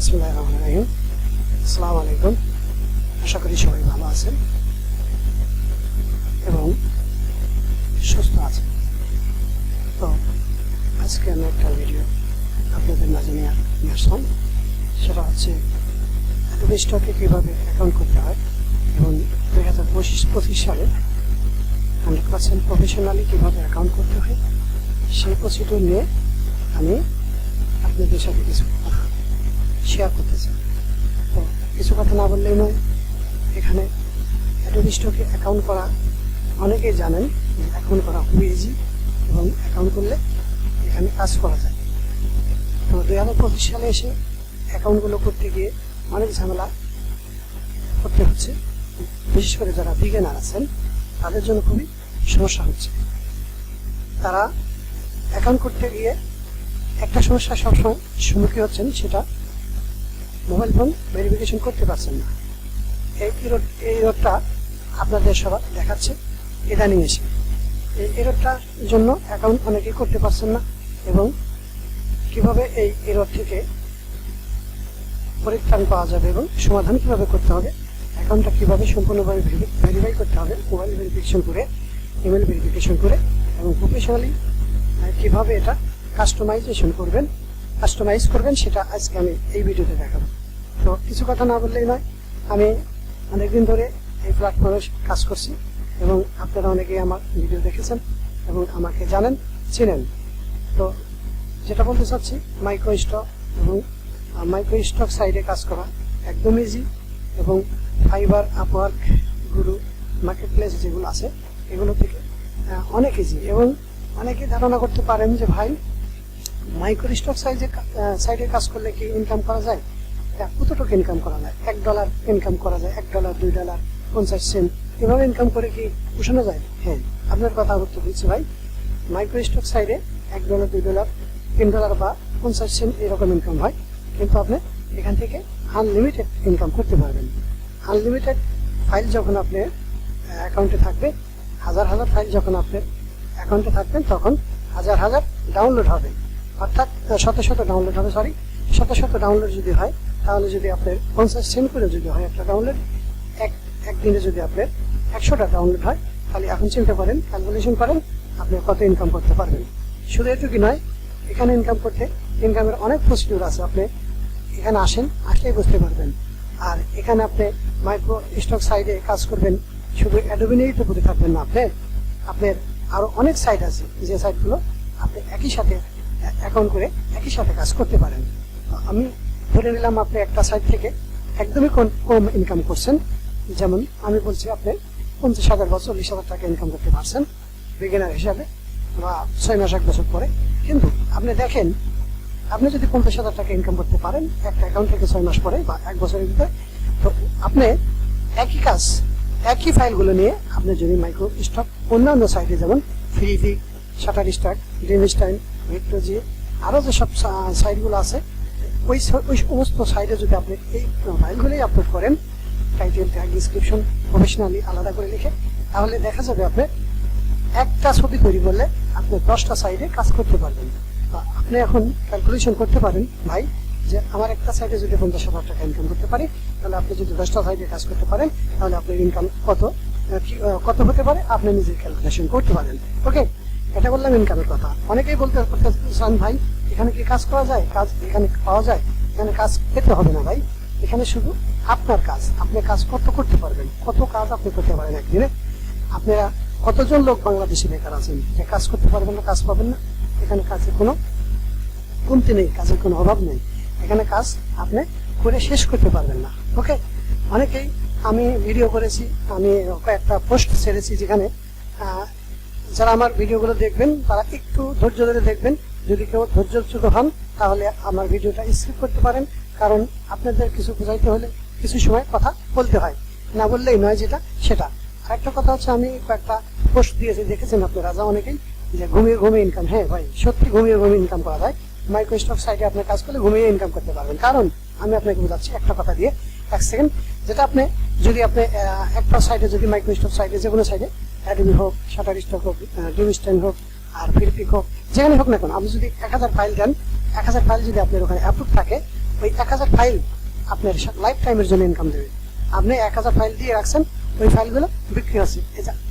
বিসমুল্লাহ রহমান আলাইকুম। আশা করি সবাই ভালো আছেন এবং সুস্থ আছেন। তো, আজকে আমি একটা ভিডিও আপনাদের মাঝে নিয়ে সেটা হচ্ছে অ্যাডোবি কীভাবে অ্যাকাউন্ট করতে হয় এবং দুই হাজার পঁচিশ পঁচিশ সালে হান্ড্রেড পার্সেন্ট প্রফেশনালি কীভাবে অ্যাকাউন্ট করতে হয়, সেই প্রসিডিউর নিয়ে আমি আপনাদের সাথে কিছু শেয়ার করতে চাই তো কিছু কথা না বললেই নয়, এখানে অ্যাডোবি স্টকে অ্যাকাউন্ট করা, অনেকেই জানেন যে অ্যাকাউন্ট করা খুবই ইজি এবং অ্যাকাউন্ট করলে এখানে কাজ করা যায়। তো দুই হাজার পঁচিশ সালে এসে অ্যাকাউন্টগুলো করতে গিয়ে অনেক ঝামেলা করতে হচ্ছে। বিশেষ করে যারা বিজ্ঞানার আছেন, তাদের জন্য খুবই সমস্যা হচ্ছে। তারা অ্যাকাউন্ট করতে গিয়ে একটা সমস্যা সবসময় সম্মুখীন হচ্ছেন, সেটা মোবাইল ফোন ভেরিফিকেশন করতে পারছেন না। এই এরোড এই এরোডটা আপনাদের সবার দেখাচ্ছে, ইদানিং এসে। এই এরোডটার জন্য অ্যাকাউন্ট অনেকেই করতে পারছেন না এবং কীভাবে এই এরোড থেকে পরিত্রাণ পাওয়া যাবে এবং সমাধান কীভাবে করতে হবে অ্যাকাউন্টটা কীভাবে সম্পূর্ণভাবে ভেরিফাই করতে হবে মোবাইল ভেরিফিকেশন করে ইমেল ভেরিফিকেশন করে এবং প্রফেশনালি কীভাবে এটা কাস্টমাইজেশন করবেন কাস্টমাইজ করবেন, সেটা আজকে আমি এই ভিডিওতে দেখাবো। তো কিছু কথা না বললেই নয়। আমি অনেকদিন ধরে এই প্ল্যাটফর্মে কাজ করছি এবং আপনারা অনেকেই আমার ভিডিও দেখেছেন এবং আমাকে জানেন, চিনেন। তো যেটা বলতে চাচ্ছি মাইক্রো স্টক এবং মাইক্রো স্টক সাইডে কাজ করা একদম ইজি এবং Fiverr Upwork Guru marketplace যেগুলো আছে, এগুলো থেকে অনেক ইজি এবং অনেকে ধারণা করতে পারেন যে ভাই মাইক্রো স্টক সাইজে সাইডে কাজ করলে কি ইনকাম করা যায়? কতটুকু ইনকাম করা যায়? এক ডলার ইনকাম করা যায়, এক ডলার দুই ডলার পঞ্চাশ সেন্ট এভাবে ইনকাম করে কি পোষানো যায়? হ্যাঁ। আপনার কথা উত্তর দিচ্ছি, ভাই। মাইক্রো স্টক সাইডে এক ডলার দুই ডলার তিন ডলার বা পঞ্চাশ সেন্ট এরকম ইনকাম হয়। কিন্তু আপনি এখান থেকে আনলিমিটেড ইনকাম করতে পারবেন। আনলিমিটেড ফাইল যখন আপনার অ্যাকাউন্টে থাকবে, হাজার হাজার ফাইল যখন আপনার অ্যাকাউন্টে থাকবেন, তখন হাজার হাজার ডাউনলোড হবে। অর্থাৎ শত শত ডাউনলোড হবে সরি শত শত ডাউনলোড যদি হয়, তাহলে যদি আপনার পঞ্চাশ সেন্ট করে যদি হয় একটা ডাউনলোড এক, একদিনে যদি আপনার একশোটা ডাউনলোড হয়, তাহলে এখন চিন্তা করেন ক্যালকুলেশন করেন, আপনি কত ইনকাম করতে পারবেন। শুধু এটুকু নয়, এখানে ইনকাম করতে ইনকামের অনেক প্রসিডিউর আছে, আপনি এখানে আসেন, আসলেই বুঝতে পারবেন। আর এখানে আপনি মাইক্রো স্টক সাইডে কাজ করবেন, শুধু অ্যাডোবি নিয়েই তো পড়ে থাকবেন না আপনি। আপনার আরও অনেক সাইট আছে, যে সাইটগুলো আপনি একই সাথে অ্যাকাউন্ট করে একই সাথে কাজ করতে পারেন। আমি ধরে নিলাম আপনি একটা সাইট থেকে একদমই কম- কম ইনকাম করছেন। যেমন আমি বলছি আপনি পঞ্চাশ হাজার বা চল্লিশ হাজার টাকা ইনকাম করতে পারছেন বিগিনার হিসাবে বা ছয় মাস, এক বছর পরে। কিন্তু আপনি দেখেন, আপনি যদি পঞ্চাশ হাজার টাকা ইনকাম করতে পারেন একটা অ্যাকাউন্ট থেকে ছয় মাস পরে বা এক বছরের ভিতরে, তো আপনি একই কাজ, একই ফাইলগুলো নিয়ে আপনি যদি মাইক্রো স্টক অন্যান্য সাইটে যেমন ফ্রিভি শাটার স্টক ডেমিস্টাইন ভিক্টোজি আরও যেসব সাইটগুলো আছে ওই ওই সমস্ত সাইটে যদি আপনি এই ফাইলগুলোই আপলোড করেন টাইটেল ট্যাগ ডিসক্রিপশন প্রফেশনালি আলাদা করে লিখে, তাহলে দেখা যাবে আপনি একটা ছবি তৈরি করলে আপনি দশটা সাইডে কাজ করতে পারবেন। আপনি এখন ক্যালকুলেশন করতে পারেন, ভাই, যে আমার একটা সাইডে যদি পঞ্চাশ হাজার টাকা ইনকাম করতে পারি, তাহলে আপনি যদি দশটা সাইডে কাজ করতে পারেন, তাহলে আপনার ইনকাম কত কত হতে পারে, আপনি নিজে ক্যালকুলেশন করতে পারেন। ওকে এটা বললাম ইনকামের কথা। অনেকেই বলতে চান ভাই এখানে কি কাজ করা যায়? কাজ এখানে পাওয়া যায়? এখানে কাজ পেতে হবে না ভাই। এখানে শুধু আপনার কাজ। আপনি কাজ কত করতে পারবেন? কত কাজ আপনি করতে পারেন একদিনে? আপনারা কতজন লোক বাংলাদেশে বেকার আছেন? যে কাজ করতে পারবেন না, কাজ পাবেন না? এখানে কাজের কোনো কমতি নেই, কাজের কোনো অভাব নেই। এখানে কাজ আপনি করে শেষ করতে পারবেন না। ওকে? অনেকেই আমি ভিডিও করেছি, আমি কয়েকটা পোস্ট ছেড়েছি যেখানে যারা আমার ভিডিওগুলো দেখবেন, তারা একটু ধৈর্য ধরে দেখবেন। যদি কেউ ধৈর্যচ্যুত হন, তাহলে আমার ভিডিওটা স্কিপ করতে পারেন, কারণ আপনাদের কিছু বোঝাইতে হলে কিছু সময় কথা বলতে হয়। না বললেই নয় যেটা, সেটা। আরেকটা কথা হচ্ছে, আমি কয়েকটা পোস্ট দিয়েছি, দেখেছেন আপনারা যা অনেকেই, যে ঘুমিয়ে ঘুমিয়ে ইনকাম হ্যাঁ ভাই, সত্যি ঘুমিয়ে ঘুমিয়ে ইনকাম করা যায়। মাইক্রো স্টক সাইটে আপনি কাজ করলে ঘুমিয়ে ইনকাম করতে পারবেন। কারণ, আমি আপনাকে বোঝাচ্ছি একটা কথা দিয়ে, এক সেকেন্ড যেটা আপনি, যদি আপনি একটা সাইডে যদি মাইক্রো স্টক সাইডে যে কোনো সাইডে অ্যাডমি হোক শাটার স্টক হোক ডিমিস্টাইন হোক আর ফিরপিক হোক যেখানে হোক না কেন, আপনি যদি এক হাজার ফাইল দেন, এক হাজার ফাইল যদি আপনার ওখানে অ্যাপ্রুভ থাকে, ওই এক হাজার ফাইল আপনার লাইফ টাইমের জন্য ইনকাম দেবে। আপনি এক হাজার ফাইল দিয়ে রাখছেন, ওই ফাইলগুলো বিক্রি আছে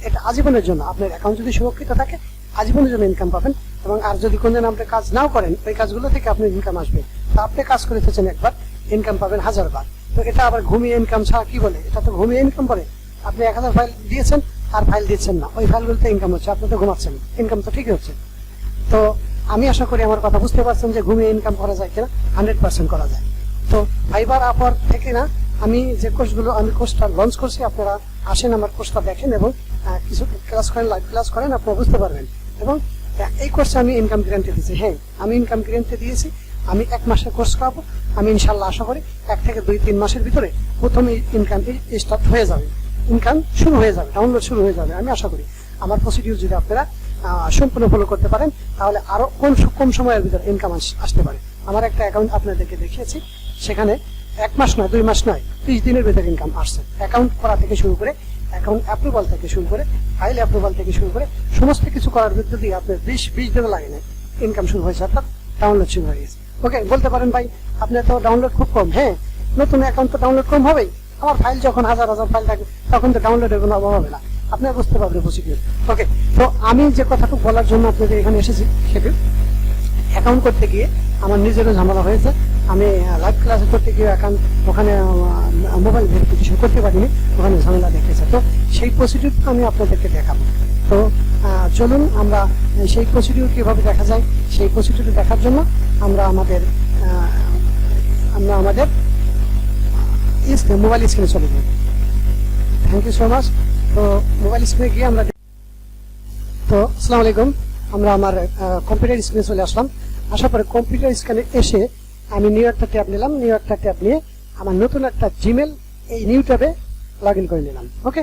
এটা আজীবনের জন্য। আপনার অ্যাকাউন্ট যদি সুরক্ষিত থাকে, আজীবনের জন্য ইনকাম পাবেন এবং আর যদি কোনদিন আপনি কাজ নাও করেন, ওই কাজগুলো থেকে আপনার ইনকাম আসবে। তা আপনি কাজ করে ফেলছেন একবার ইনকাম পাবেন হাজার বার তো এটা আবার ঘুমিয়ে ইনকাম ছাড়া কি বলে? এটা তো ঘুমিয়ে ইনকাম করে আপনি এক হাজার ফাইল দিয়েছেন আর ফাইল দিচ্ছেন না। ওই ফাইলগুলোতে ইনকাম হচ্ছে, আপনি তো ঘুমাচ্ছেন ইনকাম তো ঠিকই হচ্ছে। তো আমি আশা করি আমার কথা বুঝতে পারছেন যে ঘুমিয়ে ইনকাম করা যায় কিনা হান্ড্রেড পার্সেন্ট করা যায়। তো ফাইবার আপওয়ার থেকে না, আমি যে কোর্সগুলো আমি কোর্সটা লঞ্চ করছি, আপনারা আসেন আমার কোর্সটা দেখেন এবং কিছু ক্লাস করেন লাইভ ক্লাস করেন, আপনারা বুঝতে পারবেন। এবং এই কোর্সে আমি ইনকাম গ্যারান্টি দিয়েছি। হ্যাঁ আমি ইনকাম গ্যারান্টি দিয়েছি, আমি এক মাসের কোর্স করাবো। আমি ইনশাল্লাহ আশা করি এক থেকে দুই, তিন মাসের ভিতরে প্রথমে ইনকাম স্টার্ট হয়ে যাবে। ইনকাম শুরু হয়ে যাবে ডাউনলোড শুরু হয়ে যাবে, আমি আশা করি। আমার প্রসিডিউর যদি আপনারা সম্পূর্ণ ফলো করতে পারেন, তাহলে আরও কম কম সময়ের ভিতরে ইনকাম আসতে পারে। আমার একটা অ্যাকাউন্ট আপনাদেরকে দেখিয়েছি, সেখানে এক মাস নয়, দুই মাস নয়, ত্রিশ দিনের ভিতরে ইনকাম আসছে। অ্যাকাউন্ট করা থেকে শুরু করে অ্যাকাউন্ট অ্যাপ্রুভাল থেকে শুরু করে ফাইল অ্যাপ্রুভাল থেকে শুরু করে, সমস্ত কিছু করার ভিতরে দিয়ে আপনার বিশ বিশ দিনও লাগে না ইনকাম শুরু হয়েছে, অর্থাৎ ডাউনলোড শুরু হয়ে গেছে। ওকে বলতে পারেন ভাই, আপনার তো ডাউনলোড খুব কম হ্যাঁ? নতুন অ্যাকাউন্ট তো ডাউনলোড কম হবেই। আমার ফাইল যখন হাজার হাজার ফাইল থাকে, তখন তো ডাউনলোডের কোনো অভাব হবে না। আপনার বুঝতে পারবেন প্রসিডিউর ওকে তো আমি যে কথাটুকু বলার জন্য আপনাদের এখানে এসেছি, সেটি অ্যাকাউন্ট করতে গিয়ে আমার নিজেরও ঝামেলা হয়েছে। আমি লাইভ ক্লাস করতে গিয়ে অ্যাকাউন্ট ওখানে মোবাইল ভেরিফিকেশন করতে পারিনি, ওখানে ঝামেলা দেখেছে তো সেই প্রসিডিউর আমি আপনাদেরকে দেখাবো। তো চলুন আমরা সেই প্রসিডিউর কীভাবে দেখা যায়, সেই প্রসিডিউর দেখার জন্য আমরা আমাদের আমরা আমাদের মোবাইল স্ক্রিনে চলে যাই। থ্যাংক ইউ সো মাচ তো, মোবাইল স্ক্রিনে গিয়ে আমরা তো, আসসালামু আলাইকুম। আমরা আমার কম্পিউটার স্ক্রিনে চলে আসলাম। আসার পরে কম্পিউটার স্ক্রিনে এসে আমি নিউ একটা ট্যাব নিলাম। নিউ একটা ট্যাব নিয়ে আমার নতুন একটা জিমেল এই নিউ ট্যাবে লগ ইন করে নিলাম। ওকে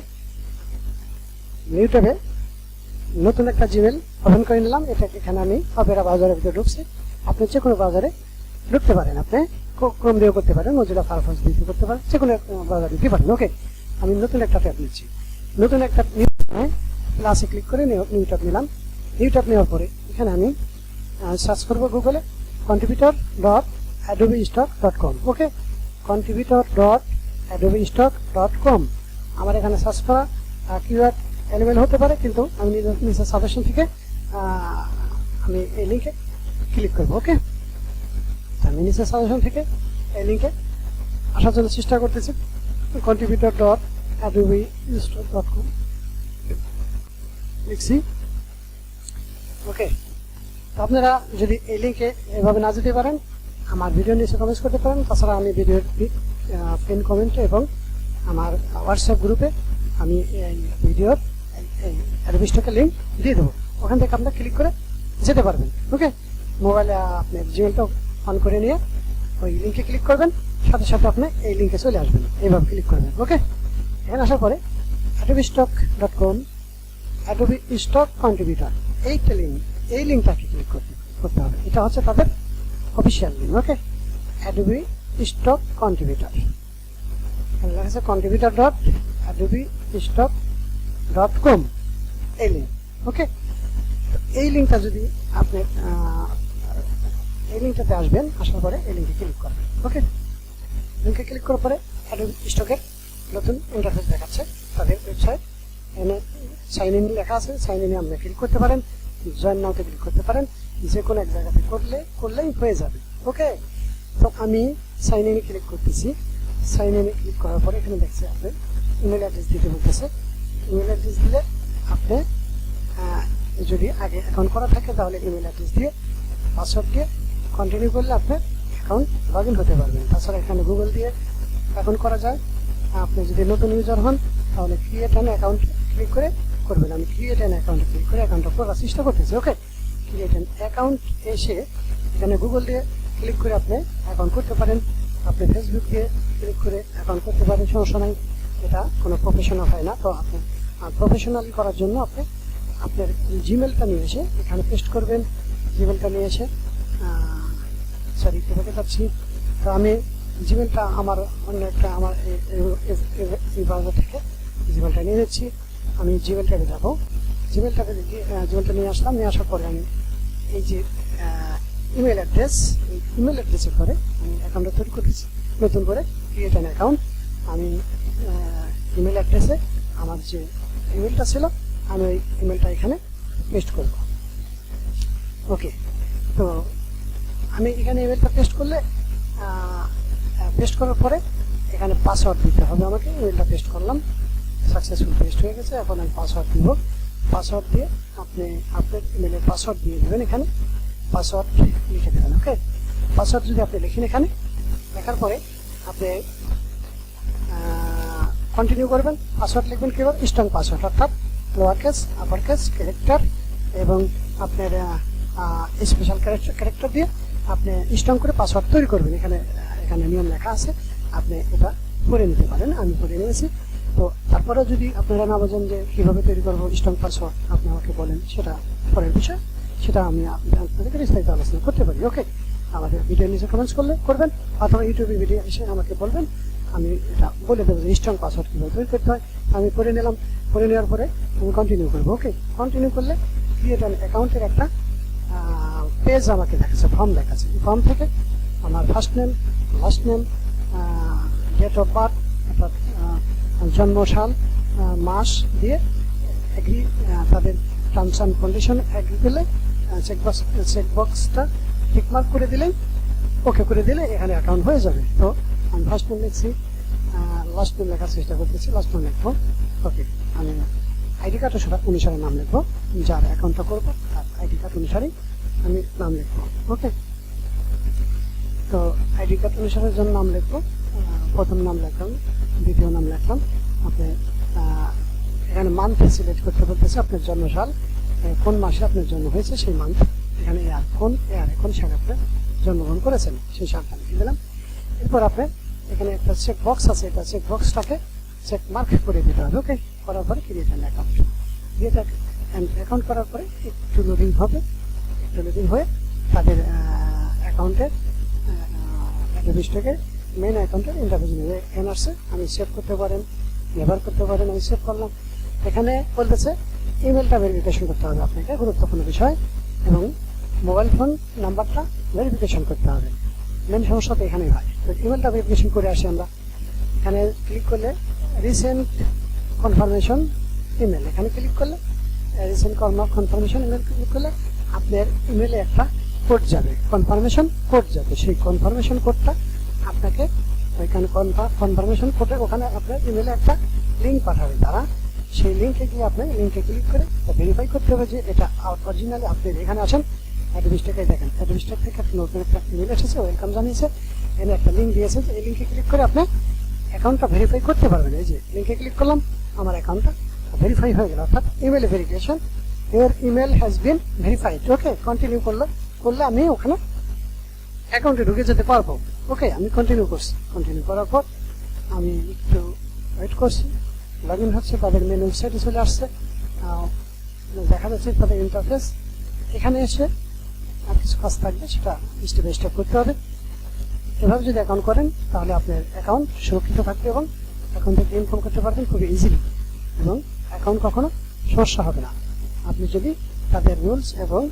নিউ ট্যাবে নতুন একটা জিমেল ওপেন করে নিলাম। এটা এখানে আমি অপেরা ব্রাউজারের ভিতরে ঢুকছি। আপনি যে কোনো ব্রাউজারে ঢুকতে পারেন আপনি। ক্রোম দিয়েও করতে পারেন মজিলা ফায়ারফক্স দিয়ে করতে পারেন যে কোনো ব্রাউজার দিতে পারেন। ওকে আমি নতুন একটা ট্যাব নিচ্ছি। নতুন একটা নিউ প্লাসে ক্লিক করে নিউ ট্যাব নিলাম। নিউ ট্যাব নেওয়ার পরে এখানে আমি সার্চ করব গুগলে contributor dot Adobe Stock dot com okay contributor dot Adobe Stock dot com আমার এখানে সার্চ করা কিওয়ার্ড অ্যানিমেল হতে পারে, কিন্তু আমি নিজের সাজেশন থেকে আমি এই লিঙ্কে ক্লিক করব। ওকে আমি নিজের সাজেশন থেকে এই লিঙ্কে আসার জন্য চেষ্টা করতেছি। Contributor dot Adobe Stock dot com লিখছি ওকে। তো আপনারা যদি এই লিঙ্কে এভাবে না যেতে পারেন, আমার ভিডিও নিচে কমেন্ট করতে পারেন। তাছাড়া আমি ভিডিওর পিন কমেন্ট এবং আমার হোয়াটসঅ্যাপ গ্রুপে আমি এই ভিডিওর এই অ্যাডভিস্টকের লিঙ্ক দিয়ে দেবো। ওখান থেকে আপনারা ক্লিক করে যেতে পারবেন। ওকে? মোবাইলে আপনি জিমেলটা অন করে নিয়ে ওই লিঙ্কে ক্লিক করবেন, সাথে সাথে আপনি এই লিঙ্কে চলে আসবেন। এইভাবে ক্লিক করবেন ওকে এখানে আসার পরে Adobe Stock dot com Adobe Stock contributor এইটা লিঙ্ক এই লিঙ্কটাকে ক্লিক করতে করতে হবে। এটা হচ্ছে তাদের official link okay Adobe Stock contributor এখানে লেখা আছে contributor dot Adobe Stock dot com এই লিঙ্ক ওকে এই লিঙ্কটা যদি আপনি এই লিঙ্কটাতে আসবেন, আসার পরে এই লিঙ্কে ক্লিক করবেন ওকে লিঙ্কে ক্লিক করার পরে অ্যাডোবি স্টকের নতুন ইন্টারফেস দেখাচ্ছে, তাদের ওয়েবসাইট এখানে সাইন ইন লেখা আছে সাইন ইনে আপনি ক্লিক করতে পারেন জয়েন নাওতে ক্লিক করতে পারেন যে কোনো এক জায়গাতে করলে, করলেই হয়ে যাবে ওকে তো আমি সাইন ইনে ক্লিক করতেছি সাইন ইনে ক্লিক করার পরে এখানে দেখছে আপনি ইমেল অ্যাড্রেস দিতে বলতেছে ইমেল অ্যাড্রেস দিলে আপনি যদি আগে অ্যাকাউন্ট করা থাকে তাহলে ইমেল অ্যাড্রেস দিয়ে পাসওয়ার্ড দিয়ে কন্টিনিউ করলে আপনার অ্যাকাউন্ট লগ ইন হতে পারবেন। তাছাড়া এখানে গুগল দিয়ে অ্যাকাউন্ট করা যায়। আপনি যদি নতুন ইউজার হন, তাহলে ক্রিয়েট অ্যান অ্যাকাউন্ট ক্লিক করে করবেন। আমি ক্রিয়েট অ্যান অ্যাকাউন্ট ক্লিক করে অ্যাকাউন্টটা করার চেষ্টা করতেছি ওকে ক্রিয়েট অ্যান অ্যাকাউন্ট এসে এখানে গুগল দিয়ে ক্লিক করে আপনি অ্যাকাউন্ট করতে পারেন। আপনি ফেসবুক দিয়ে ক্লিক করে অ্যাকাউন্ট করতে পারেন, সমস্যা নাই। এটা কোনো প্রফেশনাল হয় না। তো আপনি প্রফেশনাল করার জন্য আপনি আপনার জিমেলটা নিয়ে এসে এখানে পেস্ট করবেন। জিমেলটা নিয়ে এসে সরি কোথাতে পাচ্ছি তো আমি জিমেলটা আমার অন্য একটা আমার এই- ব্রাউজার থেকে জিমেলটা নিয়ে যাচ্ছি। আমি জিমেলটাকে যাব জিমেলটাকে জিমেলটা নিয়ে আসলাম। নিয়ে আসার পরে আমি এই যে ইমেল অ্যাড্রেস ইমেল অ্যাড্রেসের পরে আমি অ্যাকাউন্টটা তৈরি করেছি নতুন করে ক্রিয়েট অ্যান অ্যাকাউন্ট আমি ইমেল অ্যাড্রেসে আমার যে ইমেলটা ছিল, আমি ওই ইমেলটা এখানে পেস্ট করব। ওকে তো আমি এখানে ইমেলটা পেস্ট করলে পেস্ট করার পরে এখানে পাসওয়ার্ড দিতে হবে আমাকে ইমেলটা পেস্ট করলাম সাকসেসফুল পেস্ট হয়ে গেছে, এখন আমি পাসওয়ার্ড দিব। পাসওয়ার্ড দিয়ে আপনি আপনার ইমেলের পাসওয়ার্ড দিয়ে দেবেন এখানে পাসওয়ার্ড লিখে দেবেন ওকে পাসওয়ার্ড যদি আপনি লিখেন এখানে, লেখার পরে আপনি কন্টিনিউ করবেন পাসওয়ার্ড লিখবেন কীভাবে স্ট্রং পাসওয়ার্ড অর্থাৎ lower case upper case character এবং আপনার স্পেশাল ক্যারেক্টার ক্যারেক্টার দিয়ে আপনি স্ট্রং করে পাসওয়ার্ড তৈরি করবেন। এখানে এখানে নিয়ম লেখা আছে। আপনি এটা করে নিতে পারেন, আমি করে নিয়েছি। তো তারপরে যদি আপনারা না বোঝেন যে কীভাবে তৈরি করব স্ট্রং পাসওয়ার্ড আপনি আমাকে বলেন, সেটা পরের বিষয়। সেটা আমি আপনাদেরকে বিস্তারিত আলোচনা করতে পারি, ওকে? আমাদের ভিডিও নিচে কমেন্টস করলে, করবেন, অথবা ইউটিউবে ভিডিও এসে আমাকে বলবেন। আমি এটা বলে দেবো যে স্ট্রং পাসওয়ার্ড কীভাবে তৈরি করতে হয়। আমি করে নিলাম করে নেওয়ার পরে আমি কন্টিনিউ করব, ওকে? কন্টিনিউ করলে ক্রিয়েট অ্যান অ্যাকাউন্টের একটা পেজ আমাকে দেখাচ্ছে ফর্ম দেখাচ্ছে। ফর্ম থেকে আমার first name last name date of birth অর্থাৎ জন্মসাল মাস দিয়ে এগ্রি তাদের টার্মস অ্যান্ড কন্ডিশন এগ্রি করলে চেকবক্স চেকবক্সটা টিকমার্ক করে দিলেই ওকে করে দিলে এখানে অ্যাকাউন্ট হয়ে যাবে। তো আমি ফার্স্ট নেম লিখছি লাস্ট নেম লেখার চেষ্টা করতেছি লাস্ট নেম লিখব। ওকে আমি আইডি কার্ড অনুসারে নাম লিখব, যার অ্যাকাউন্টটা করব, তার আইডি কার্ড অনুসারেই আমি নাম লিখব ওকে তো আইডি কার্ড অনুসারে জন্য নাম লিখব প্রথম নাম লিখলাম দ্বিতীয় নাম লিখলাম আপনি এখানে মান্থ সিলেক্ট করতে বলতেছে আপনার জন্মসাল কোন মাসে আপনার জন্ম হয়েছে সেই মান্থ এখানে এয়ার কোন এয়ার এখন সালে আপনি জন্মগ্রহণ করেছেন, সেই সালটা লিখে দিলাম। এরপর আপনি এখানে একটা চেক বক্স আছে, এটা চেক বক্সটাকে চেক মার্ক করে দিতে হবে ওকে করার পরে create an account create account করার পরে একটু লোডিং হবে একটু হয়ে তাদের অ্যাকাউন্টের ডেবিস্টকে মেন অ্যাকাউন্টের ইন্টারভিউ নেবে এখানে আসছে, আমি সেভ করতে পারেন, ব্যবহার করতে পারেন, আমি সেভ করলাম। এখানে বলতেছে ইমেলটা ভেরিফিকেশন করতে হবে আপনাকে, গুরুত্বপূর্ণ বিষয়। এবং মোবাইল ফোন নাম্বারটা ভেরিফিকেশন করতে হবে। মেন সমস্যা তো এখানেই হয়। তো ইমেলটা ভেরিফিকেশন করে আসি আমরা। এখানে ক্লিক করলে রিসেন্ট কনফার্মেশন ইমেল এখানে ক্লিক করলে রিসেন্ট কনফার্মেশন ইমেল ক্লিক করলে আপনার ইমেলে একটা কোড যাবে। কনফার্মেশন কোড যাবে। সেই কনফার্মেশন কোডটা আপনাকে ওইখানে কনফার্মেশন কোডে ওখানে আপনার ইমেলে একটা লিঙ্ক পাঠাবে। তারা সেই লিঙ্কে গিয়ে আপনি লিঙ্কে ক্লিক করে ভেরিফাই করতে হবে যে এটা অরিজিনালি আপনি এখানে আছেন। অ্যাডমিস্টারকে দেখেন। অ্যাডমিস্টার থেকে একটা নতুন একটা ইমেল এসেছে ওয়েলকাম জানিয়েছে। এখানে একটা লিঙ্ক দিয়েছে এই লিঙ্কে ক্লিক করে আপনি অ্যাকাউন্টটা ভেরিফাই করতে পারবেন। এই যে লিঙ্কে ক্লিক করলাম, আমার অ্যাকাউন্টটা ভেরিফাই হয়ে গেল। অর্থাৎ email verification your email has been verified okay continue করলে করলে আমি ওখানে অ্যাকাউন্টে ঢুকে যেতে পারব। ওকে আমি কন্টিনিউ করছি। কন্টিনিউ করার পর আমি একটু ওয়েট করছি। লগ ইন হচ্ছে, তাদের মেন ওয়েবসাইটে চলে আসছে। দেখা যাচ্ছে তাদের ইন্টারফেস এখানে এসে আর কিছু কাজ থাকবে সেটা স্টেপ বাই স্টেপ করতে হবে। এভাবে যদি অ্যাকাউন্ট করেন, তাহলে আপনার অ্যাকাউন্ট সুরক্ষিত থাকবে এবং অ্যাকাউন্ট থেকে ইনকাম করতে পারবেন খুবই ইজিলি এবং অ্যাকাউন্ট কখনো সমস্যা হবে না। আপনি যদি তাদের রুলস এবং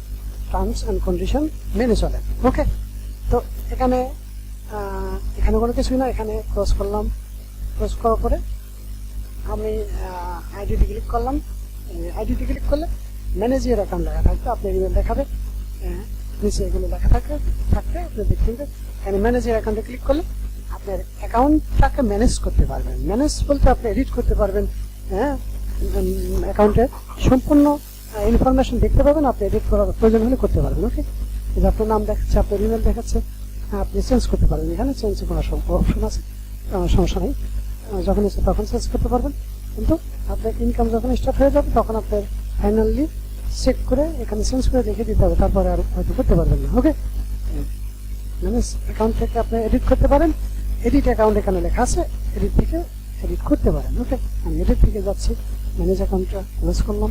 টার্মস অ্যান্ড কন্ডিশন মেনে চলেন। ওকে তো এখানে এখানে কোনো কিছুই না এখানে ক্রস করলাম। ক্রস করার পরে আমি আইডিটি ক্লিক করলাম। আইডিটি ক্লিক করলে ম্যানেজ ইয়ার অ্যাকাউন্ট লেখা থাকবে আপনার ইমেল দেখাবে আহ, নিচে এগুলো লেখা থাকবে থাকবে আপনি দেখবেন এখানে ম্যানেজ ইয়ার অ্যাকাউন্টে ক্লিক করলে আপনার অ্যাকাউন্টটাকে ম্যানেজ করতে পারবেন। ম্যানেজ বলতে আপনি এডিট করতে পারবেন। হ্যাঁ অ্যাকাউন্টে সম্পূর্ণ ইনফরমেশন দেখতে পাবেন, আপনি এডিট করার প্রয়োজন হলে করতে পারবেন ওকে যে আপনার নাম দেখাচ্ছে, আপনার ইমেল দেখাচ্ছে আপনি চেঞ্জ করতে পারবেন। এখানে চেঞ্জ করার অপশন আছে? সমস্যা নেই। যখন ইচ্ছে তখন চেঞ্জ করতে পারবেন। কিন্তু আপনার ইনকাম যখন স্টার্ট হয়ে যাবে, তখন আপনার ফাইনালি চেক করে এখানে চেঞ্জ করে রেখে দিতে হবে, তারপরে আর হয়তো করতে পারবেন না ওকে মানে অ্যাকাউন্ট থেকে আপনি এডিট করতে পারেন। এডিট অ্যাকাউন্ট এখানে লেখা আছে এডিট থেকে এডিট করতে পারেন ওকে আমি এডিট থেকে যাচ্ছি ম্যানেজ অ্যাকাউন্টটা ক্লোজ করলাম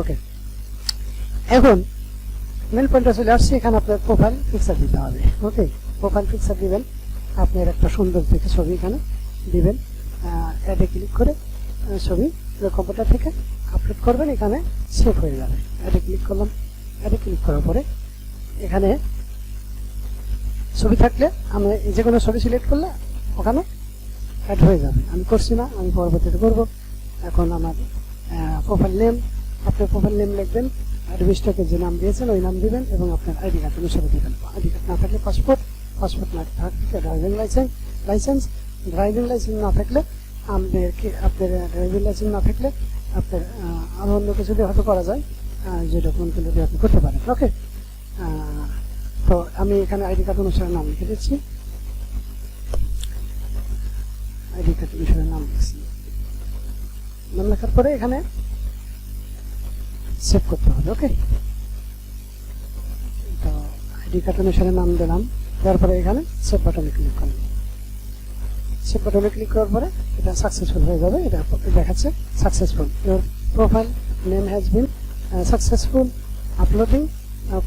ওকে এখন মেল পয়েন্টে চলে আসছে, এখানে আপনার প্রোফাইল পিকচার দিতে হবে ওকে প্রোফাইল পিকচার দিবেন আপনার একটা সুন্দর দেখে ছবি এখানে দিবেন অ্যাডে ক্লিক করে ছবি কম্পিউটার থেকে আপলোড করবেন, এখানে সেভ হয়ে যাবে। অ্যাডে ক্লিক করলাম অ্যাডে ক্লিক করার পরে এখানে ছবি থাকলে, আমি যে কোনো ছবি সিলেক্ট করলে ওখানে অ্যাড হয়ে যাবে। আমি করছি না, আমি পরবর্তীতে করব। এখন আমার প্রোফাইল নেম আপনার প্রোফাইল নেম লিখবেন অ্যাডমিস্টারকে যে নাম দিয়েছেন ওই নাম দিবেন এবং আপনার আইডি কার্ড অনুসারে দিবেন। আইডি কার্ড না থাকলে পাসপোর্ট পাসপোর্ট না থাকলে driving licence licence driving licence না থাকলে আপনার কি আপনার ড্রাইভিং লাইসেন্স না থাকলে আপনার আহ, আরও অন্য কিছু দিয়ে হয়তো করা যায়। যে ডকুমেন্টগুলো দিয়ে আপনি করতে পারেন। ওকে তো আমি এখানে আইডি কার্ড অনুসারে নাম লিখে দিচ্ছি। আইডি কার্ড অনুসারে নাম লিখছি। নাম লেখার পরে এখানে সেভ করতে হবে ওকে তো আইডি কার্ড অনুসারে নাম দিলাম, তারপরে এখানে সেভ বাটনে ক্লিক করলাম। সেভ বাটনে ক্লিক করার পরে এটা সাকসেসফুল হয়ে যাবে, এটা দেখাচ্ছে successful your profile name has been successful uploading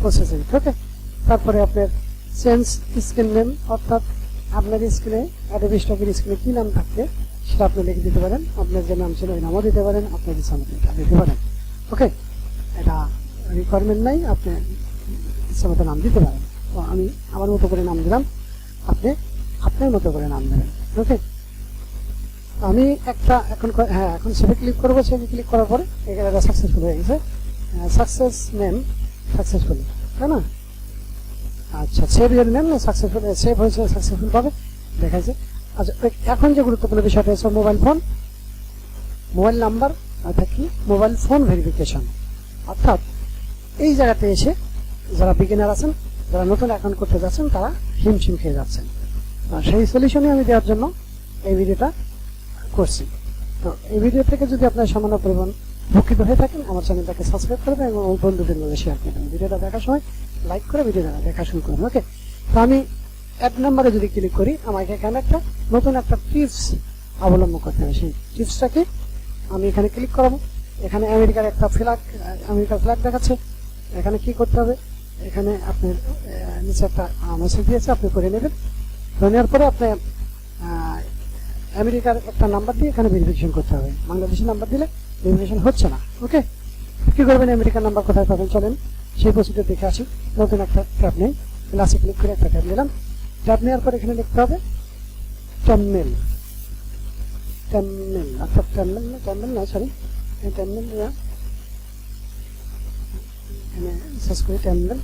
processing okay তারপরে আপনার চেঞ্জ স্ক্রিন নেম অর্থাৎ আপনার স্ক্রিনে অ্যাডোবি স্টকের স্ক্রিনে কি নাম থাকবে, সেটা আপনি লিখে দিতে পারেন। আপনার যে নাম ছিল ওই নামও দিতে পারেন, আপনার মতো এটা দিতে পারেন ওকে রিকোয়ারমেন্ট নাই, আপনি ইচ্ছা মতো নাম দিতে পারেন। তো আমি আমার মতো করে নাম দিলাম, আপনি আপনার মতো করে নাম দেবেন ওকে? আমি একটা এখন হ্যাঁ এখন সেভে ক্লিক করব সেভে ক্লিক করার পরে এখানে এটা সাকসেসফুল হয়ে গেছে। সাকসেস নেম সাকসেসফুল তাই না? আচ্ছা save your name successful save হয়েছে সাকসেসফুল ভাবে দেখাচ্ছে আচ্ছা এখন যে গুরুত্বপূর্ণ বিষয়টা হচ্ছে মোবাইল ফোন মোবাইল নাম্বার অর্থাৎ কি মোবাইল ফোন ভেরিফিকেশন অর্থাৎ এই জায়গাতে এসে যারা বিগিনার আছেন, যারা নতুন অ্যাকাউন্ট করতে যাচ্ছেন, তারা হিমশিম খেয়ে যাচ্ছেন। সেই সলিউশনই আমি দেওয়ার জন্য এই ভিডিওটা করছি। তো এই ভিডিও থেকে যদি আপনার সামান্য পরিমাণ উপকৃত হয়ে থাকেন, আমার চ্যানেলটাকে সাবস্ক্রাইব করবেন এবং বন্ধুদের মধ্যে শেয়ার করবেন ভিডিওটা দেখার সময় লাইক করে ভিডিওটা দেখা শুরু করবেন ওকে তো আমি অ্যাড নাম্বারে যদি ক্লিক করি আমাকে এখানে একটা নতুন একটা টিপস অবলম্বন করতে হবে। সেই টিপসটাকে আমি এখানে ক্লিক করাবো। এখানে আমেরিকার একটা ফ্ল্যাগ আমেরিকার ফ্ল্যাগ দেখাচ্ছে। এখানে কি করতে হবে? এখানে আপনার আহ, নিচে একটা মেসেজ দিয়েছে আপনি করে নেবেন। করে নেওয়ার পরে আপনি আমেরিকার একটা নাম্বার দিয়ে এখানে ভেরিফিকেশন করতে হবে। বাংলাদেশের নাম্বার দিলে ভেরিফিকেশন হচ্ছে না। ওকে কি করবেন? আমেরিকার নাম্বার কোথায় পাবেন? চলেন সেই প্রসিডিউর দেখে আসি। নতুন একটা ট্যাব নেই। ক্লাসে ক্লিক করে একটা ট্যাব নিলাম। ট্যাব নেওয়ার পর এখানে লিখতে হবে ট্যামমেল ট্যামমেল অর্থাৎ ট্যামমেল না ট্যামমেল না সরি ট্যামমেল না। এখানে সার্চ করি ট্যামমেল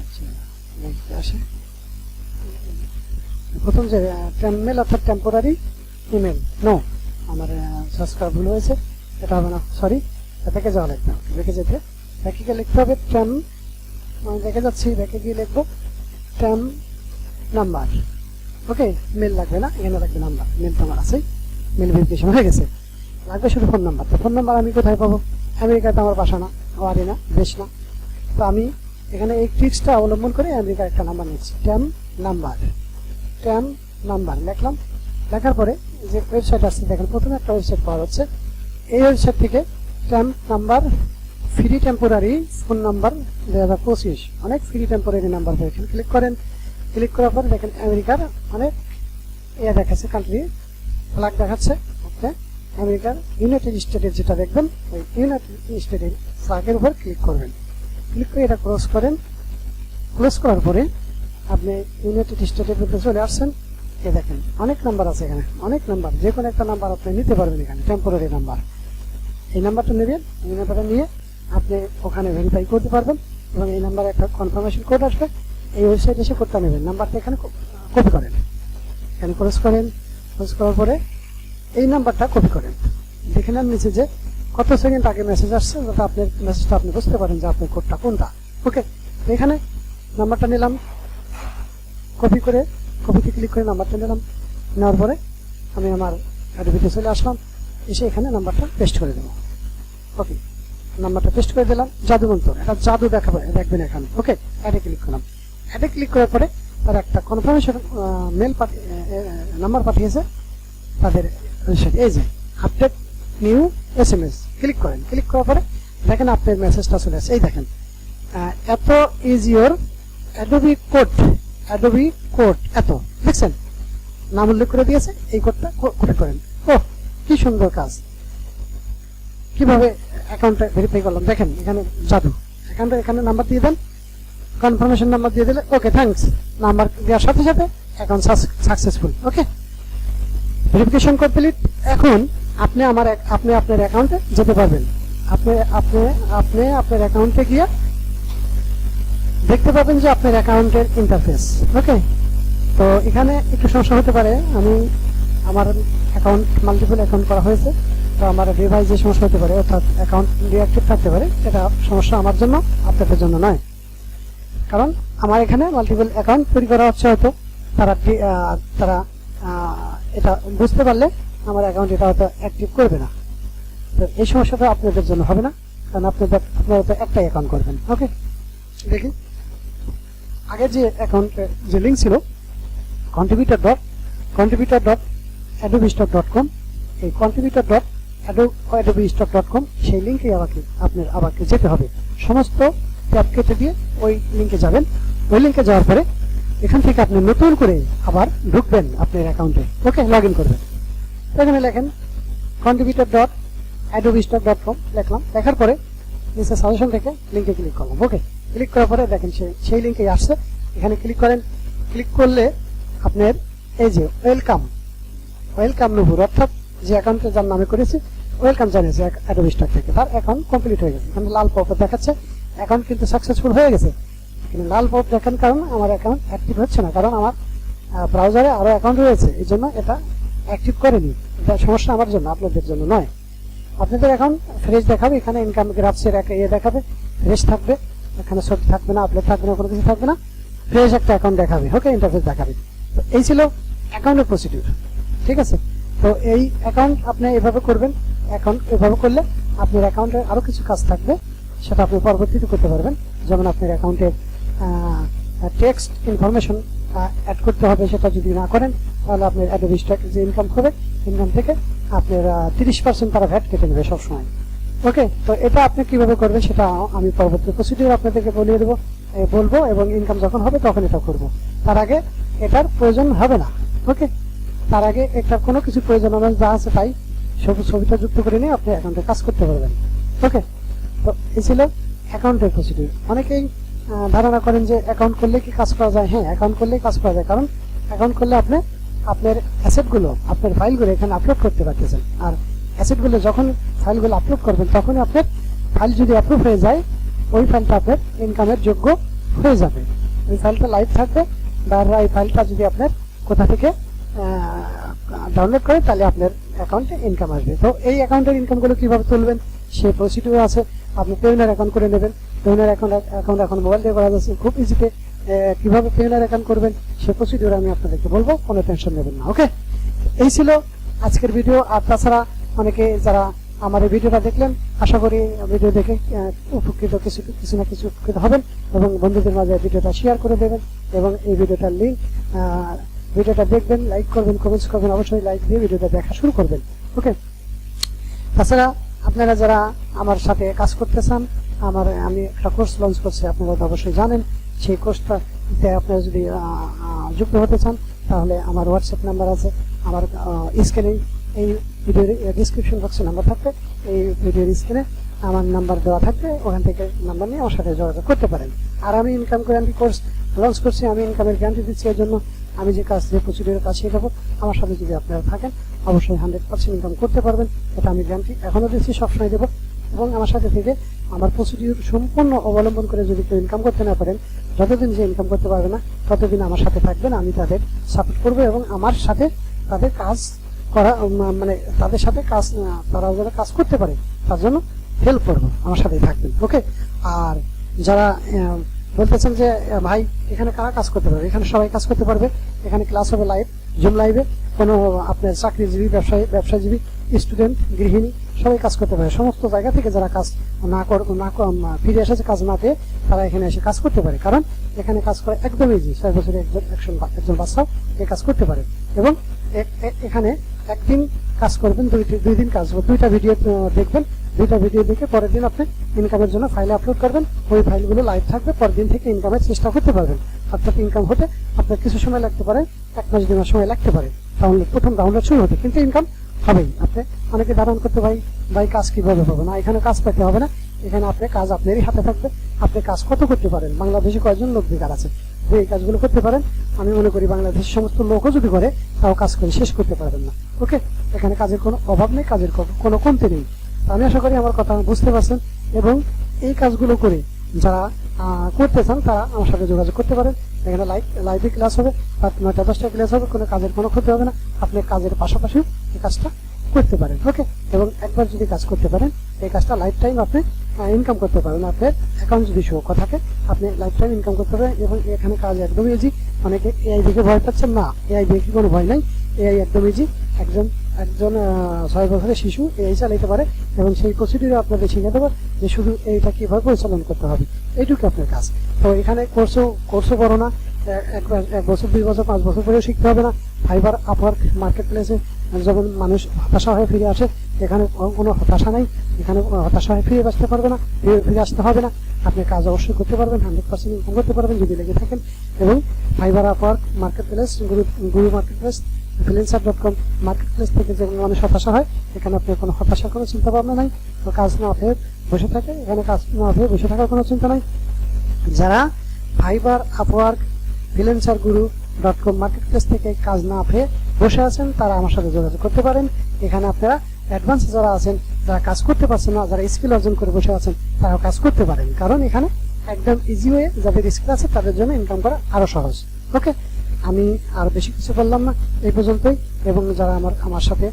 আচ্ছা আসে প্রথম যে টেমমেল অর্থাৎ টেম্পোরারি ইমেল নো আমার সার্চ করা ভুল হয়েছে। এটা হবে না সরি ব্যাকে যাওয়া লাগবে ব্যাকে যেতে। ব্যাকে গিয়ে লিখতে হবে টেম আমি দেখে যাচ্ছি, ব্যাকে গিয়ে লিখব টেম নাম্বার ওকে মেল লাগবে না, এখানে লাগবে নাম্বার মেল তো আমার আছেই। মেল ভেরিফিকেশন হয়ে গেছে। লাগবে শুধু ফোন নাম্বার তো ফোন নাম্বার আমি কোথায় পাবো? আমেরিকাতে আমার বাসা না ওয়ারি না, বেশ না। তো আমি এখানে এই ট্রিক্সটা অবলম্বন করে আমেরিকার একটা নাম্বার নিচ্ছি টেম নাম্বার ট্যাম নাম্বার লিখলাম, লেখার পরে যে ওয়েবসাইট আসছে দেখেন, প্রথমে একটা ওয়েবসাইট পাওয়া যাচ্ছে। এই ওয়েবসাইট থেকে temp number free temporary phone number দুই হাজার পঁচিশ। অনেক ফ্রি টেম্পোরারি নাম্বার এখানে ক্লিক করেন ক্লিক করার পরে দেখেন আমেরিকার অনেক ইয়ে দেখাচ্ছে কান্ট্রি ফ্ল্যাগ দেখাচ্ছে। ওকে আমেরিকার ইউনাইটেড স্টেটের যেটা দেখবেন, ওই ইউনাইটেড স্টেটের ফ্ল্যাগের উপর ক্লিক করবেন। ক্লিক করে এটা ক্রস করেন। ক্লোজ করার পরে আপনি ইউনাইটেড স্টেটের মধ্যে চলে আসছেন। এ দেখেন, অনেক নাম্বার আছে এখানে, অনেক নাম্বার যে কোনো একটা নাম্বার আপনি নিতে পারবেন এখানে টেম্পোরারি নাম্বার এই নাম্বারটা নেবেন, এই নাম্বারটা নিয়ে আপনি ওখানে ভেরিফাই করতে পারবেন এবং এই নাম্বারে একটা কনফার্মেশন কোড আসবে। এই ওয়েবসাইটে এসে কোডটা নেবেন। নাম্বারটা এখানে কপি করেন। এখানে ক্রস করেন। ক্রস করার পরে এই নাম্বারটা কপি করেন। দেখে নেন নিচে যে কত সেকেন্ড আগে মেসেজ আসছে যাতে আপনার মেসেজটা আপনি বুঝতে পারেন যে আপনার কোডটা কোনটা। ওকে এখানে নাম্বারটা নিলাম। কপি করে কপিতে ক্লিক করে নাম্বারটা নিলাম। নেওয়ার পরে আমি আমার অ্যাডোবিতে চলে আসলাম। এসে এখানে নাম্বারটা পেস্ট করে দেবো। ওকে নাম্বারটা পেস্ট করে দিলাম। জাদু একটা জাদু দেখাবে, দেখবেন এখানে। ওকে অ্যাডে ক্লিক করলাম। অ্যাডে ক্লিক করার পরে তার একটা কনফার্মেশন মেল পাঠিয়ে নাম্বার পাঠিয়েছে। তাদের। নাম উল্লেখ করে দিয়েছে, এই কোডটা করেন। ও কি সুন্দর কাজ। কীভাবে অ্যাকাউন্টটা ভেরিফাই করলাম? দেখেন, এখানে জাদু। অ্যাকাউন্টে এখানে নাম্বার দিয়ে দেন কনফার্মেশন নাম্বার দিয়ে দিলে ওকে থ্যাঙ্কস নাম্বার দেওয়ার সাথে সাথে account successful okay verification complete এখন আপনি আমার আপনি আপনার অ্যাকাউন্টে যেতে পারবেন। আপনি আপনি আপনি আপনার অ্যাকাউন্টে গিয়ে দেখতে পাবেন যে আপনার অ্যাকাউন্টের ইন্টারফেস ওকে তো এখানে একটু সমস্যা হতে পারে, আমি আমার অ্যাকাউন্ট মাল্টিপল অ্যাকাউন্ট করা হয়েছে, তো আমার ডিভাইস যে সমস্যা হতে পারে, অর্থাৎ অ্যাকাউন্ট ডিঅ্যাক্টিভ থাকতে পারে, এটা সমস্যা আমার জন্য, আপনাদের জন্য নয়। কারণ আমার এখানে মাল্টিপল অ্যাকাউন্ট তৈরি করা হচ্ছে হয়তো, তারা তারা এটা বুঝতে পারলে আমার অ্যাকাউন্ট এটা হয়তো অ্যাক্টিভ করবে না। তো এই সমস্যাটা আপনাদের জন্য হবে না, কারণ আপনাদের আপনারা তো একটাই অ্যাকাউন্ট করবেন ওকে দেখি। আগে যে অ্যাকাউন্ট যে লিঙ্ক ছিল contributor dot contributor dot Adobe Stock dot com এই contributor dot Adobe Stock dot com সেই লিঙ্কে আমাকে, আপনার, আমাকে যেতে হবে। সমস্ত ট্যাব কেটে দিয়ে ওই লিঙ্কে যাবেন। ওই লিঙ্কে যাওয়ার পরে এখান থেকে আপনি নতুন করে আবার ঢুকবেন আপনার অ্যাকাউন্টে। ওকে লগ ইন করবেন। এখানে লেখেন contributor dot Adobe Stock dot com লিখলাম। লেখার পরে নিচে সাজেশন থেকে লিঙ্কে ক্লিক করলাম। ওকে ক্লিক করার পরে দেখেন সে সেই লিঙ্কে আসছে। এখানে ক্লিক করেন। ক্লিক করলে আপনার এই যে ওয়েলকাম ওয়েলকাম নুপুর, অর্থাৎ যে অ্যাকাউন্টে যার নামে করেছি ওয়েলকাম জানিয়েছে অ্যাডোবি স্টক থেকে। তার অ্যাকাউন্ট কমপ্লিট হয়ে গেছে। এখানে লাল পপ দেখাচ্ছে। অ্যাকাউন্ট কিন্তু সাকসেসফুল হয়ে গেছে। লাল পপ দেখান কারণ আমার অ্যাকাউন্ট অ্যাক্টিভ হচ্ছে না। কারণ আমার ব্রাউজারে আরও অ্যাকাউন্ট রয়েছে। এই জন্য এটা অ্যাক্টিভ করেনি। এটা সমস্যা আমার জন্য, আপনাদের জন্য নয়। আপনাদের এখন ফ্রেশ দেখাবে, এখানে ইনকাম গ্রাফসের একটা ইয়ে দেখাবে ফ্রেশ থাকবে। এখানে ছবি থাকবে না আপলোড থাকবে না, কোনো কিছু থাকবে না। ফ্রেশ একটা অ্যাকাউন্ট দেখাবে ওকে ইন্টারফেস দেখাবে। তো এই ছিল অ্যাকাউন্টের প্রসিডিউর ঠিক আছে? তো এই অ্যাকাউন্ট আপনি এভাবে করবেন অ্যাকাউন্ট এভাবে করলে আপনার অ্যাকাউন্টে আরও কিছু কাজ থাকবে, সেটা আপনি পরবর্তীতে করতে পারবেন। যেমন আপনার অ্যাকাউন্টের টেক্সট ইনফরমেশন অ্যাড করতে হবে সেটা যদি না করেন, তাহলে আপনার অ্যাডোবি স্টক যে ইনকাম হবে ইনকাম থেকে আপনার তিরিশ পার্সেন্ট তারা ভ্যাট কেটে নেবে সবসময়। ওকে তো এটা আপনি কীভাবে করবেন সেটা আমি পরবর্তী প্রসিডিউর আপনাদেরকে বলিয়ে দেবো বলব এবং ইনকাম যখন হবে তখন এটা করব। তার আগে এটার প্রয়োজন হবে না। ওকে তার আগে এটার কোনো কিছু প্রয়োজন হবে যা আছে তাই সব ছবিটা যুক্ত করে নিয়ে আপনি অ্যাকাউন্টে কাজ করতে পারবেন। ওকে তো এই ছিল অ্যাকাউন্টের প্রসিডিউর অনেকেই ধারণা করেন যে অ্যাকাউন্ট করলে কি কাজ করা যায়? হ্যাঁ অ্যাকাউন্ট করলেই কাজ করা যায়। কারণ অ্যাকাউন্ট করলে আপনি আপনার অ্যাসেটগুলো আপনার ফাইলগুলো এখানে আপলোড করতে পারতেছেন। আর অ্যাসেটগুলো যখন ফাইলগুলো আপলোড করবেন তখনই আপনার ফাইল যদি অ্যাপ্রুভ হয়ে যায়, ওই ফাইলটা আপনার ইনকামের যোগ্য হয়ে যাবে। ওই ফাইলটা লাইভ থাকবে বা এই ফাইলটা যদি আপনার কোথা থেকে ডাউনলোড করে তাহলে আপনার অ্যাকাউন্টে ইনকাম আসবে। তো এই অ্যাকাউন্টের ইনকামগুলো কীভাবে তুলবেন? সে প্রসিডিউর আছে। আপনি পেউনার অ্যাকাউন্ট করে নেবেন। পেউনার অ্যাকাউন্ট অ্যাকাউন্ট এখন মোবাইল দিয়ে করা যাচ্ছে। খুব ইজিতে কীভাবে পেউনার অ্যাকাউন্ট করবেন সে প্রসিডিউর আমি আপনাদেরকে বলব, কোনো টেনশন নেবেন না ওকে এই ছিল আজকের ভিডিও আর তাছাড়া অনেকে যারা আমার এই ভিডিওটা দেখলেন, আশা করি ভিডিও দেখে উপকৃত কিছু কিছু না কিছু উপকৃত হবেন এবং বন্ধুদের মাঝে ভিডিওটা শেয়ার করে দেবেন এবং এই ভিডিওটার লিঙ্ক ভিডিওটা দেখবেন লাইক করবেন কমেন্টস করবেন, অবশ্যই লাইক দিয়ে ভিডিওটা দেখা শুরু করবেন ওকে তাছাড়া আপনারা যারা আমার সাথে কাজ করতে চান আমার, আমি একটা কোর্স লঞ্চ করছি, আপনারা অবশ্যই জানেন। সেই কোর্সটাতে আপনারা যদি যুক্ত হতে চান, তাহলে আমার হোয়াটসঅ্যাপ নাম্বার আছে, আমার স্ক্রিনে এই ভিডিওর ডিসক্রিপশন বক্সে নাম্বার থাকবে, এই ভিডিওর স্ক্রিনে আমার নাম্বার দেওয়া থাকবে, ওখান থেকে নাম্বার নিয়ে আমার সাথে যোগাযোগ করতে পারেন। আর আমি ইনকাম গ্যারান্টি কোর্স লঞ্চ করছি, আমি ইনকামের গ্যারান্টি দিচ্ছি, এর জন্য আমি যে কাজ, যে প্রসিডিওর কাজ শেখাবো আমার সাথে যদি আপনারা থাকেন অবশ্যই হান্ড্রেড পার্সেন্ট ইনকাম করতে পারবেন। এটা আমি গ্যারান্টি এখনও দিচ্ছি, সবসময় দেবো। এবং আমার সাথে থেকে আমার প্রসিডিউর সম্পূর্ণ অবলম্বন করে যদি কেউ ইনকাম করতে না পারেন, যতদিন যে ইনকাম করতে পারবে না, ততদিন আমার সাথে থাকবেন, আমি তাদের সাপোর্ট করব এবং আমার সাথে তাদের কাজ করা মানে তাদের সাথে কাজ তারা যেন কাজ করতে পারে, তার জন্য হেল্প করব, আমার সাথেই থাকবেন ওকে আর যারা বলতেছেন যে, ভাই, এখানে কারা কাজ করতে পারবে? এখানে সবাই কাজ করতে পারবে, এখানে ক্লাস হবে লাইভ জুম লাইভে কোনো আপনার চাকরিজীবী, ব্যবসায়ী, ব্যবসায়ীজীবী, স্টুডেন্ট, গৃহিণী, সবাই কাজ করতে পারে। সমস্ত জায়গা থেকে যারা কাজ না কর না ফিরে এসেছে কাজ না পেয়ে, তারা এখানে এসে কাজ করতে পারে। কারণ এখানে কাজ করা একদম ইজি ছয় বছরে একজন একজন একজন বাচ্চাও এই কাজ করতে পারে। এবং এ- এ- এখানে একদিন কাজ করবেন, দুই দুই দিন কাজ দুইটা ভিডিও দেখবেন। দুইটা ভিডিও দেখে পরের দিন আপনি ইনকামের জন্য ফাইল আপলোড করবেন। ওই ফাইলগুলো লাইভ থাকবে পরের দিন থেকে ইনকামের চেষ্টা করতে পারবেন। অর্থাৎ ইনকাম হতে আপনার কিছু সময় লাগতে পারে, এক মাস, দুই মাস সময় লাগতে পারে। ডাউনলোড প্রথম ডাউনলোড শুরু হতে কিন্তু ইনকাম হবেই। আপনি অনেকে ধারণ করতে ভাই ভাই, কাজ কীভাবে পাবো না, এখানে কাজ পেতে হবে না। এখানে আপনার কাজ আপনারই হাতে থাকবে। আপনি কাজ কত করতে পারেন? বাংলাদেশে কয়েকজন লোক বেকার আছে? যে এই কাজগুলো করতে পারেন, আমি মনে করি বাংলাদেশের সমস্ত লোকও যদি করে, তাও কাজ করে শেষ করতে পারবেন না। ওকে এখানে কাজের কোনো অভাব নেই, কাজের কোনো কমতি নেই। আমি আশা করি আমার কথা বুঝতে পারছেন এবং এই কাজগুলো করে যারা করতে চান তারা আমার সাথে যোগাযোগ করতে পারেন। এখানে লাইভ, লাইভে ক্লাস হবে, রাত নয়টা, দশটা ক্লাস হবে, কোনো কাজের কোনো ক্ষতি হবে না। আপনি কাজের পাশাপাশি এই কাজটা করতে পারেন, ওকে? এবং একবার যদি কাজ করতে পারেন, এই কাজটা লাইফ টাইম আপনি ইনকাম করতে পারেন। আপনার অ্যাকাউন্ট যদি শো থাকে, আপনি লাইফ টাইম ইনকাম করতে পারেন এবং এখানে কাজ একদম ইজি অনেকে এআই দেখে ভয় পাচ্ছেন না। এআই দেখে কোনো ভয় নাই। এআই একদম ইজি একজন একজন ছয় বছরের শিশু এআই চালাইতে পারে এবং সেই প্রসিডিউরে আপনাকে শিখে দেবো যে শুধু এইটা কীভাবে পরিচালনা করতে হবে। এইটুকু আপনার কাজ। তো এখানে কোর্সও কোর্সও বড় না। এক বছর, দুই বছর, পাঁচ বছর পরেও শিখতে হবে না। ফাইবার আপওয়ার্ক মার্কেট প্লেসে যখন মানুষ হতাশা হয়ে ফিরে আসে, এখানে কোনো- হতাশা নাই। এখানে হতাশা হয়ে ফিরে আসতে পারবে না, ফিরে আসতে হবে না। আপনি কাজ অবশ্যই করতে পারবেন হান্ড্রেড পার্সেন্ট করতে পারবেন যদি লেগে থাকেন। এবং Fiverr Upwork marketplace Guru Guru marketplace freelancer dot com marketplace থেকে যে মানুষ হতাশা হয়, এখানে আপনার কোনো চিন্তা ভাবনা নাই কাজ না হয়ে বসে থাকে, এখানে কাজ না হয়ে বসে থাকার কোনো চিন্তা নাই। যারা Fiverr Upwork Freelancer Guru dot com marketplace থেকে কাজ না পেয়ে বসে আছেন, তারা আমার সাথে যোগাযোগ করতে পারেন। এখানে আপনারা অ্যাডভান্স যারা আছেন, যারা কাজ করতে পারছেন না, যারা স্কিল অর্জন করে বসে আছেন, তারাও কাজ করতে পারেন। কারণ এখানে একদম ইজি ওয়ে যাদের স্কিল আছে, তাদের জন্য ইনকাম করা আরও সহজ। ওকে আমি আর বেশি কিছু বললাম না এই পর্যন্তই। এবং যারা আমার আমার সাথে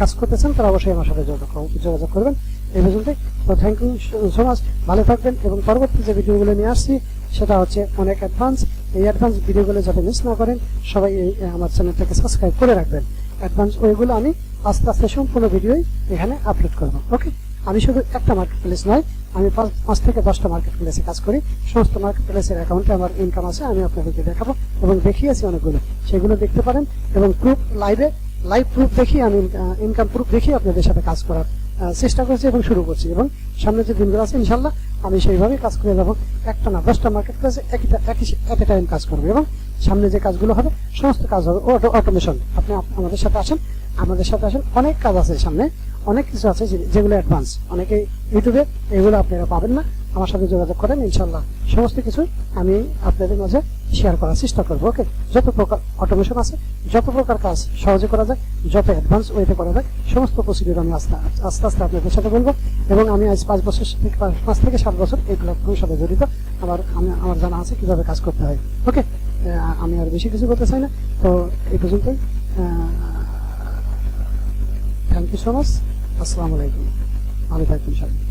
কাজ করতেছেন, তারা অবশ্যই আমার সাথে যোগাযোগ যোগাযোগ করবেন। এই পর্যন্তই। তো থ্যাংক ইউ সো মাচ ভালো থাকবেন এবং পরবর্তী যে ভিডিওগুলো নিয়ে আসছি, সেটা হচ্ছে অনেক অ্যাডভান্স এই অ্যাডভান্স ভিডিওগুলো যাতে মিস না করেন, সবাই এই আমার চ্যানেলটাকে সাবস্ক্রাইব করে রাখবেন। অ্যাডভান্স ওইগুলো আমি আস্তে আস্তে সম্পূর্ণ ভিডিওই এখানে আপলোড করব। ওকে আমি শুধু একটা মার্কেট প্লেস নয়, আমি পাঁচ থেকে দশটা মার্কেট প্লেসে কাজ করি। সমস্ত মার্কেট প্লেসের অ্যাকাউন্টে আমার ইনকাম আছে, আমি আপনাদেরকে দেখাবো এবং দেখিয়েছি অনেকগুলো। সেগুলো দেখতে পারেন এবং প্রুফ লাইভে লাইভ প্রুফ দেখিয়ে আমি ইনকাম প্রুফ দেখিয়ে আপনাদের সাথে কাজ করার চেষ্টা করছি এবং শুরু করছি। এবং সামনে যে দিনগুলো আছে ইনশাল্লাহ আমি সেইভাবেই কাজ করে যাব। একটা না দশটা মার্কেট প্লেসে একই একই টাইম কাজ করব এবং সামনে যে কাজগুলো হবে, সমস্ত কাজ হবে। অটোমেশন আপনি আমাদের সাথে আসেন, আমাদের সাথে আসেন, অনেক কাজ আছে সামনে। অনেক কিছু আছে যেগুলো অ্যাডভান্স অনেকে ইউটিউবে এগুলো আপনারা পাবেন না। আমার সাথে যোগাযোগ করেন ইনশাল্লাহ সমস্ত কিছু আমি আপনাদের মাঝে শেয়ার করার চেষ্টা করব ওকে যত প্রকার অটোমেশন আছে, যত প্রকার কাজ সহজে করা যায়, যত অ্যাডভান্স ওয়েতে করা যায়, সমস্ত প্রসিডিউর আমি আস্তে আস্তে আস্তে আপনাদের সাথে বলব। এবং আমি আজ পাঁচ বছর থেকে পাঁচ থেকে সাত বছর এই প্ল্যাটফর্মের সাথে জড়িত। আমার আমি আমার জানা আছে কীভাবে কাজ করতে হয় ওকে আমি আর বেশি কিছু বলতে চাই না। তো এই পর্যন্তই। থ্যাংক ইউ সো মাচ আসসালামু আলাইকুম ভালো থাকবেন সবাই